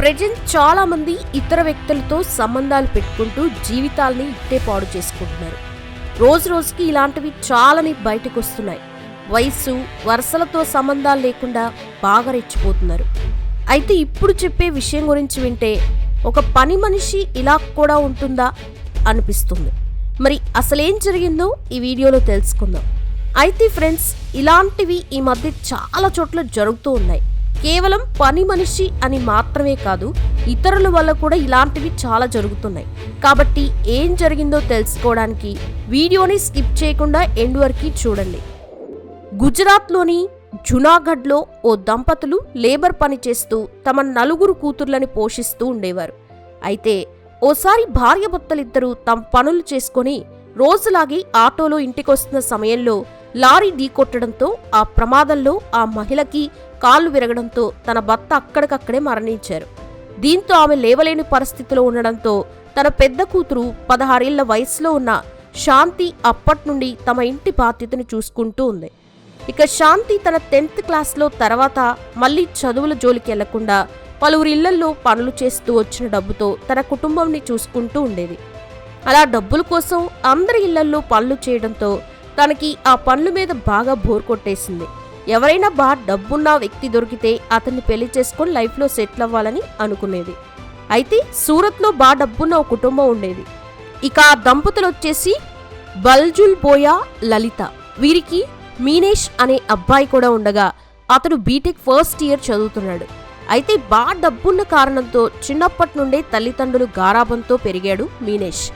Present చాలా మంది ఇతర వ్యక్తులతో సంబంధాలు పెట్టుకుంటూ జీవితాల్ని ఇట్టే పాడు చేసుకుంటున్నారు. రోజు రోజుకి ఇలాంటివి చాలాని బయటకు వస్తున్నాయి వయస్సు వరుసలతో సంబంధాలు లేకుండా బాగా రెచ్చిపోతున్నారు. అయితే ఇప్పుడు చెప్పే విషయం గురించి వింటే ఒక పని మనిషి ఇలా కూడా ఉంటుందా అనిపిస్తుంది. మరి అసలేం జరిగిందో ఈ వీడియోలో తెలుసుకుందాం. అయితే ఫ్రెండ్స్ ఇలాంటివి ఈ మధ్య చాలా చోట్ల జరుగుతూ ఉన్నాయి. కేవలం పని మనిషి అని మాత్రమే కాదు ఇతరుల వల్ల కూడా ఇలాంటివి చాలా జరుగుతున్నాయి. కాబట్టి ఏం జరిగిందో తెలుసుకోవడానికి వీడియోని స్కిప్ చేయకుండా ఎండ్ వరకు చూడండి. గుజరాత్లోని జునాగఢ్లో ఓ దంపతులు లేబర్ పని చేస్తూ తమ నలుగురు కూతుర్లని పోషిస్తూ ఉండేవారు. అయితే ఓసారి భార్యభర్తలిద్దరూ తమ పనులు చేసుకొని రోజులాగి ఆటోలో ఇంటికొస్తున్న సమయంలో లారీ ఢీకొట్టడంతో ఆ ప్రమాదంలో ఆ మహిళకి కాళ్ళు విరగడంతో తన భర్త అక్కడికక్కడే మరణించారు. దీంతో ఆమె లేవలేని పరిస్థితిలో ఉండడంతో తన పెద్ద కూతురు పదహారేళ్ళ వయసులో ఉన్న శాంతి అప్పట్నుండి తమ ఇంటి బాధ్యతను చూసుకుంటూ ఉంది. ఇక శాంతి తన టెన్త్ క్లాస్లో తర్వాత మళ్ళీ చదువుల జోలికి వెళ్ళకుండా పలువురి ఇళ్ళల్లో పనులు చేస్తూ వచ్చిన డబ్బుతో తన కుటుంబంని చూసుకుంటూ ఉండేది. అలా డబ్బుల కోసం అందరి ఇళ్ళల్లో పనులు చేయడంతో తనకి ఆ పనుల మీద బాగా బోర్ కొట్టేసింది. ఎవరైనా బా డబ్బున్న వ్యక్తి దొరికితే అతన్ని పెళ్ళి చేసుకొని లైఫ్లో సెటిల్ అవ్వాలని అనుకునేది. అయితే సూరత్లో బా డబ్బున్న ఒక కుటుంబం ఉండేది. ఇక ఆ దంపతులు వచ్చేసి బల్జుల్ బోయా లలిత. వీరికి మీనేష్ అనే అబ్బాయి కూడా ఉండగా అతడు బీటెక్ ఫస్ట్ ఇయర్ చదువుతున్నాడు. అయితే బా డబ్బున్న కారణంతో చిన్నప్పటి నుండే తల్లిదండ్రులు గారాబంతో పెరిగాడు మీనేష్.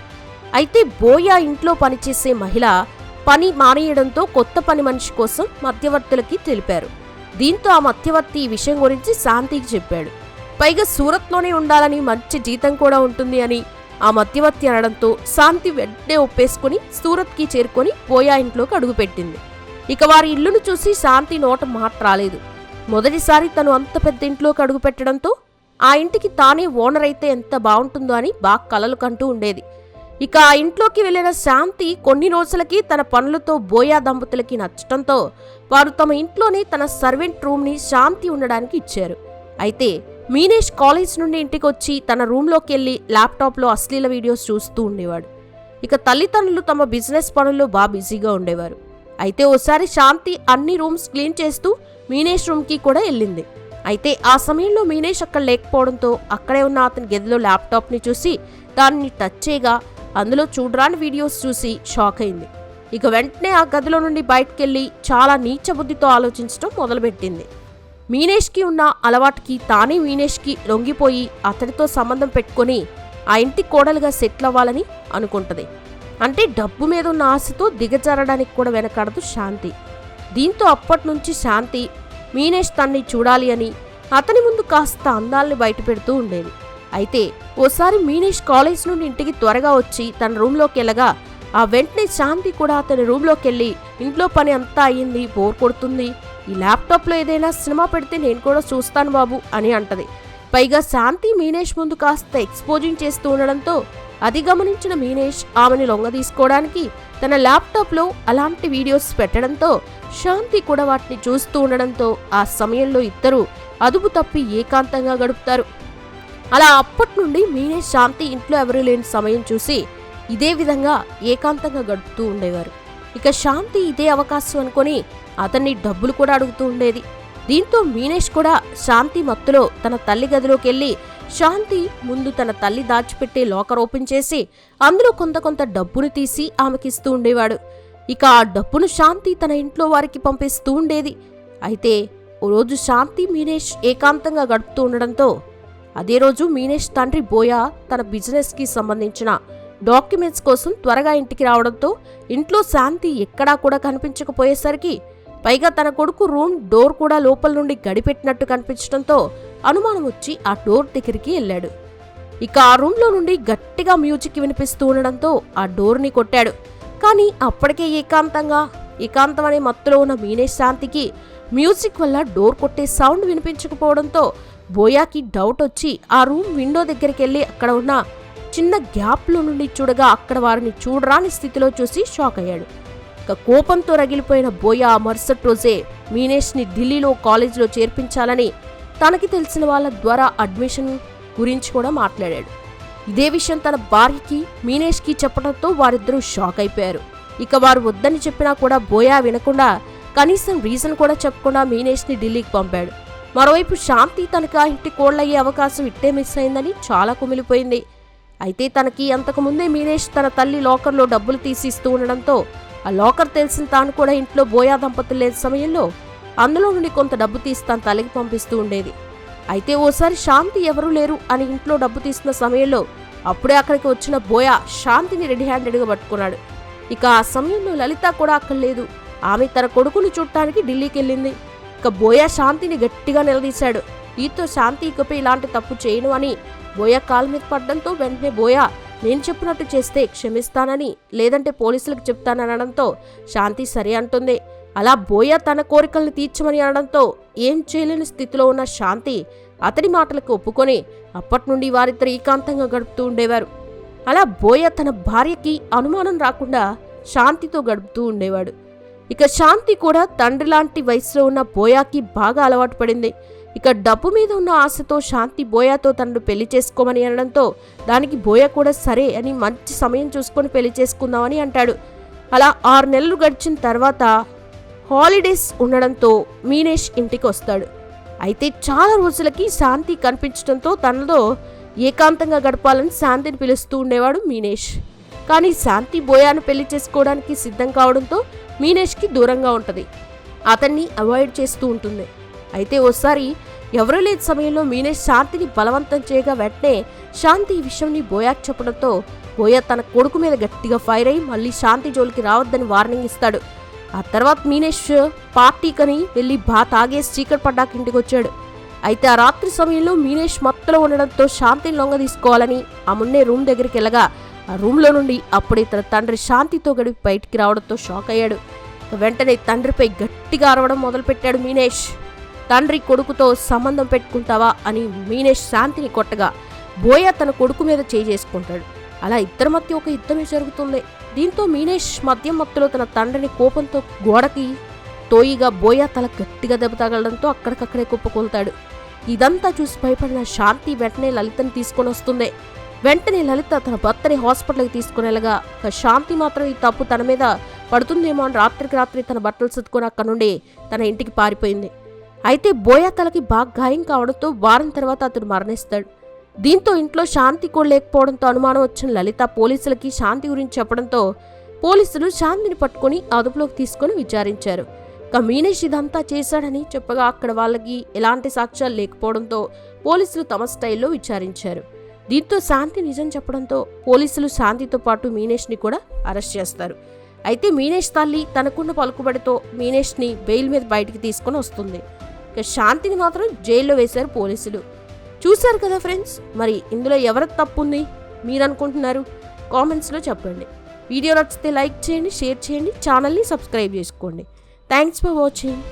అయితే బోయా ఇంట్లో పనిచేసే మహిళ పని మానేయడంతో కొత్త పని మనిషి కోసం మధ్యవర్తులకి తెలిపారు. దీంతో ఆ మధ్యవర్తి ఈ విషయం గురించి శాంతికి చెప్పాడు. పైగా సూరత్లోనే ఉండాలని మంచి జీతం కూడా ఉంటుంది అని ఆ మధ్యవర్తి అనడంతో శాంతి వెంటనే ఒప్పేసుకుని సూరత్కి చేరుకొని పోయా ఇంట్లోకి అడుగుపెట్టింది. ఇక వారి ఇల్లును చూసి శాంతి నోట మాట రాలేదు. మొదటిసారి తను అంత పెద్ద ఇంట్లోకి అడుగుపెట్టడంతో ఆ ఇంటికి తానే ఓనర్ అయితే ఎంత బాగుంటుందో అని బాగా కలలు కంటూ ఉండేది. ఇక ఆ ఇంట్లోకి వెళ్ళిన శాంతి కొన్ని రోజులకి తన పనులతో బోయా దంపతులకి నచ్చటంతో వారు తమ ఇంట్లోనే తన సర్వెంట్ రూమ్ని శాంతి ఉండడానికి ఇచ్చారు. అయితే మీనేష్ కాలేజ్ నుండి ఇంటికి వచ్చి తన రూమ్లోకి వెళ్ళి ల్యాప్టాప్లో అశ్లీల వీడియోస్ చూస్తూ ఉండేవాడు. ఇక తల్లిదండ్రులు తమ బిజినెస్ పనుల్లో బాగా బిజీగా ఉండేవారు. అయితే ఓసారి శాంతి అన్ని రూమ్స్ క్లీన్ చేస్తూ మీనేష్ రూమ్కి కూడా వెళ్ళింది. అయితే ఆ సమయంలో మీనేష్ అక్కడ లేకపోవడంతో అక్కడే ఉన్న అతని గదిలో ల్యాప్టాప్ని చూసి దాన్ని టచ్ చేయగా అందులో చూడరాని వీడియోస్ చూసి షాక్ అయింది. ఇక వెంటనే ఆ గదిలో నుండి బయటకెళ్ళి చాలా నీచ బుద్ధితో ఆలోచించడం మొదలుపెట్టింది. మీనేష్కి ఉన్న అలవాటుకి తానే మీనేష్కి లొంగిపోయి అతడితో సంబంధం పెట్టుకొని ఆ ఇంటి కోడలుగా సెటిల్ అవ్వాలని అనుకుంటుంది. అంటే డబ్బు మీద ఉన్న ఆశతో దిగజారడానికి కూడా వెనకాడదు శాంతి. దీంతో అప్పటి నుంచి శాంతి మీనేష్ తన్ని చూడాలి అని అతని ముందు కాస్త అందాల్ని బయటపెడుతూ ఉండేది. అయితే ఓసారి మీనేష్ కాలేజ్ నుండి ఇంటికి త్వరగా వచ్చి తన రూమ్లోకి వెళ్ళగా ఆ వెంటనే శాంతి కూడా అతని రూమ్లోకి వెళ్ళి ఇంట్లో పని అంతా అయ్యింది బోర్ కొడుతుంది. ఈ ల్యాప్టాప్లో ఏదైనా సినిమా పెడితే నేను కూడా చూస్తాను బాబు అని అంటది. పైగా శాంతి మీనేష్ ముందు కాస్త ఎక్స్పోజింగ్ చేస్తూ ఉండడంతో అది గమనించిన మీనేష్ ఆమెను లొంగ తీసుకోవడానికి తన ల్యాప్టాప్లో అలాంటి వీడియోస్ పెట్టడంతో శాంతి కూడా వాటిని చూస్తూ ఉండడంతో ఆ సమయంలో ఇద్దరు అదుపు తప్పి ఏకాంతంగా గడుపుతారు. అలా అప్పటి నుండి మీనేష్ శాంతి ఇంట్లో ఎవరూ లేని సమయం చూసి ఇదే విధంగా ఏకాంతంగా గడుపుతూ ఉండేవారు. ఇక శాంతి ఇదే అవకాశం అనుకొని అతన్ని డబ్బులు కూడా అడుగుతూ ఉండేది. దీంతో మీనేష్ కూడా శాంతి మత్తులో తన తల్లి గదిలోకి వెళ్ళి శాంతి ముందు తన తల్లి దాచిపెట్టే లోకర్ ఓపెన్ చేసి అందులో కొంత కొంత డబ్బును తీసి ఆమెకిస్తూ ఉండేవాడు. ఇక ఆ డబ్బును శాంతి తన ఇంట్లో వారికి పంపిస్తూ ఉండేది. అయితే ఓ రోజు శాంతి మీనేష్ ఏకాంతంగా గడుపుతూ ఉండడంతో అదే రోజు మీనేష్ తండ్రి బోయా తన బిజినెస్కి సంబంధించిన డాక్యుమెంట్స్ కోసం త్వరగా ఇంటికి రావడంతో ఇంట్లో శాంతి ఎక్కడా కూడా కనిపించకపోయేసరికి పైగా తన కొడుకు రూమ్ డోర్ కూడా లోపల నుండి గడిపెట్టినట్టు కనిపించడంతో అనుమానం వచ్చి ఆ డోర్ దగ్గరికి వెళ్ళాడు. ఇక ఆ రూమ్లో నుండి గట్టిగా మ్యూజిక్ వినిపిస్తూ ఉండడంతో ఆ డోర్ని కొట్టాడు. కానీ అప్పటికే ఏకాంతంగా ఏకాంతం అనే మత్తులో ఉన్న మీనేష్ శాంతికి మ్యూజిక్ వల్ల డోర్ కొట్టే సౌండ్ వినిపించకపోవడంతో బోయాకి డౌట్ వచ్చి ఆ రూమ్ విండో దగ్గరికి వెళ్ళి అక్కడ ఉన్న చిన్న గ్యాప్లో నుండి చూడగా అక్కడ వారిని చూడరాని స్థితిలో చూసి షాక్ అయ్యాడు. ఇక కోపంతో రగిలిపోయిన బోయా మరుసటి రోజే మీనేష్ని ఢిల్లీలో కాలేజీలో చేర్పించాలని తనకి తెలిసిన వాళ్ళ ద్వారా అడ్మిషన్ గురించి కూడా మాట్లాడాడు. ఇదే విషయం తన భార్యకి మీనేష్కి చెప్పడంతో వారిద్దరూ షాక్ అయిపోయారు. ఇక వారు వద్దని చెప్పినా కూడా బోయా వినకుండా కనీసం రీజన్ కూడా చెప్పకుండా మీనేష్ని ఢిల్లీకి పంపాడు. మరోవైపు శాంతి తనకు ఆ ఇంటి కోళ్ళయ్యే అవకాశం ఇట్టే మిస్ అయిందని చాలా కుమిలిపోయింది. అయితే తనకి అంతకుముందే మీనేష్ తన తల్లి లాకర్లో డబ్బులు తీసి ఇస్తూ ఉండడంతో ఆ లాకర్ తెలిసిన తాను కూడా ఇంట్లో బోయా దంపతులు లేని సమయంలో అందులో నుండి కొంత డబ్బు తీసి తన తల్లికి పంపిస్తూ ఉండేది. అయితే ఓసారి శాంతి ఎవరూ లేరు అని ఇంట్లో డబ్బు తీసిన సమయంలో అప్పుడే అక్కడికి వచ్చిన బోయా శాంతిని రెడీ హ్యాండెడ్గా పట్టుకున్నాడు. ఇక ఆ సమయంలో లలిత కూడా అక్కడ లేదు ఆమె తన కొడుకుని చూడటానికి ఢిల్లీకి వెళ్ళింది ఇక బోయా శాంతిని గట్టిగా నిలదీశాడు. ఈతో శాంతి ఇకపై ఇలాంటి తప్పు చేయను అని బోయా కాలు మీద పడడంతో వెంటనే బోయా నేను చెప్పినట్టు చేస్తే క్షమిస్తానని లేదంటే పోలీసులకు చెప్తాననడంతో శాంతి సరే అంటుంది. అలా బోయా తన కోరికల్ని తీర్చమని అనడంతో ఏం చేయలేని స్థితిలో ఉన్న శాంతి అతడి మాటలకు ఒప్పుకొని అప్పటి నుండి వారిద్దరు ఏకాంతంగా గడుపుతూ ఉండేవారు. అలా బోయ తన భార్యకి అనుమానం రాకుండా శాంతితో గడుపుతూ ఉండేవాడు. ఇక శాంతి కూడా తండ్రి లాంటి వయసులో ఉన్న బోయాకి బాగా అలవాటు పడింది. ఇక డబ్బు మీద ఉన్న ఆశతో శాంతి బోయాతో తనను పెళ్ళి చేసుకోమని అనడంతో దానికి బోయ కూడా సరే అని మంచి సమయం చూసుకొని పెళ్ళి చేసుకుందామని అంటాడు. అలా ఆరు నెలలు గడిచిన తర్వాత హాలిడేస్ ఉండడంతో మీనేష్ ఇంటికి వస్తాడు. అయితే చాలా రోజులకి శాంతి కనిపించడంతో తనలో ఏకాంతంగా గడపాలని శాంతిని పిలుస్తూ ఉండేవాడు మీనేష్. కానీ శాంతి బోయాను పెళ్ళి చేసుకోవడానికి సిద్ధం కావడంతో మీనేష్కి దూరంగా ఉంటుంది. అతన్ని అవాయిడ్ చేస్తూ ఉంటుంది. అయితే ఓసారి ఎవరూ లేని సమయంలో మీనేష్ శాంతిని బలవంతం చేయగా వెంటనే శాంతి ఈ విషయంని బోయాకి చెప్పడంతో బోయా తన కొడుకు మీద గట్టిగా ఫైర్ అయి మళ్ళీ శాంతి జోలికి రావద్దని వార్నింగ్ ఇస్తాడు. ఆ తర్వాత మీనేష్ పార్టీకని వెళ్ళి బా తాగేసి చీకటి పడ్డాక ఇంటికి వచ్చాడు. అయితే ఆ రాత్రి సమయంలో మీనేష్ మత్తులో ఉండడంతో శాంతిని లొంగ తీసుకోవాలని ఆ మున్నే రూమ్ దగ్గరికి వెళ్ళగా ఆ రూమ్లో నుండి అప్పుడే తన తండ్రి శాంతితో గడిపి బయటికి రావడంతో షాక్ అయ్యాడు. వెంటనే తండ్రిపై గట్టిగా అరవడం మొదలుపెట్టాడు మీనేష్. తండ్రి కొడుకుతో సంబంధం పెట్టుకుంటావా అని మీనేష్ శాంతిని కొట్టగా బోయ తన కొడుకు మీద చేసుకుంటాడు. అలా ఇద్దరి మధ్య ఒక యుద్ధమే జరుగుతుంది. దీంతో మీనేష్ మద్యం మత్తులో తన తండ్రిని కోపంతో గోడకి తోయిగా బోయ తల గట్టిగా దెబ్బ తగలడంతో అక్కడికక్కడే కుప్పకొల్తాడు. ఇదంతా చూసి భయపడిన శాంతి వెంటనే లలితను తీసుకొని వస్తుంది. వెంటనే లలిత తన భర్తని హాస్పిటల్కి తీసుకునేలాగా వెళ్ళగా శాంతి మాత్రం ఈ తప్పు తన మీద పడుతుందేమో అని రాత్రికి రాత్రి తన బట్టలు సర్దుకొని అక్కడ నుండి తన ఇంటికి పారిపోయింది. అయితే బోయా తలకి బాగా గాయం కావడంతో వారం తర్వాత అతడు మరణిస్తాడు. దీంతో ఇంట్లో శాంతి కూడా లేకపోవడంతో అనుమానం వచ్చిన లలిత పోలీసులకి శాంతి గురించి చెప్పడంతో పోలీసులు శాంతిని పట్టుకొని అదుపులోకి తీసుకొని విచారించారు. ఇక మీనేష్ ఇదంతా చేశాడని చెప్పగా అక్కడ వాళ్ళకి ఎలాంటి సాక్ష్యాలు లేకపోవడంతో పోలీసులు తమ స్టైల్లో విచారించారు. దీంతో శాంతి నిజం చెప్పడంతో పోలీసులు శాంతితో పాటు మీనేష్ని కూడా అరెస్ట్ చేస్తారు. అయితే మీనేష్ తల్లి తనకున్న పలుకుబడితో మీనేష్ని బెయిల్ మీద బయటికి తీసుకొని వస్తుంది. ఇక శాంతిని మాత్రం జైల్లో వేశారు పోలీసులు. చూశారు కదా ఫ్రెండ్స్ మరి ఇందులో ఎవరికి తప్పు ఉంది మీరు అనుకుంటున్నారు కామెంట్స్లో చెప్పండి. వీడియో నచ్చితే లైక్ చేయండి షేర్ చేయండి ఛానల్ని సబ్స్క్రైబ్ చేసుకోండి. Thanks for watching.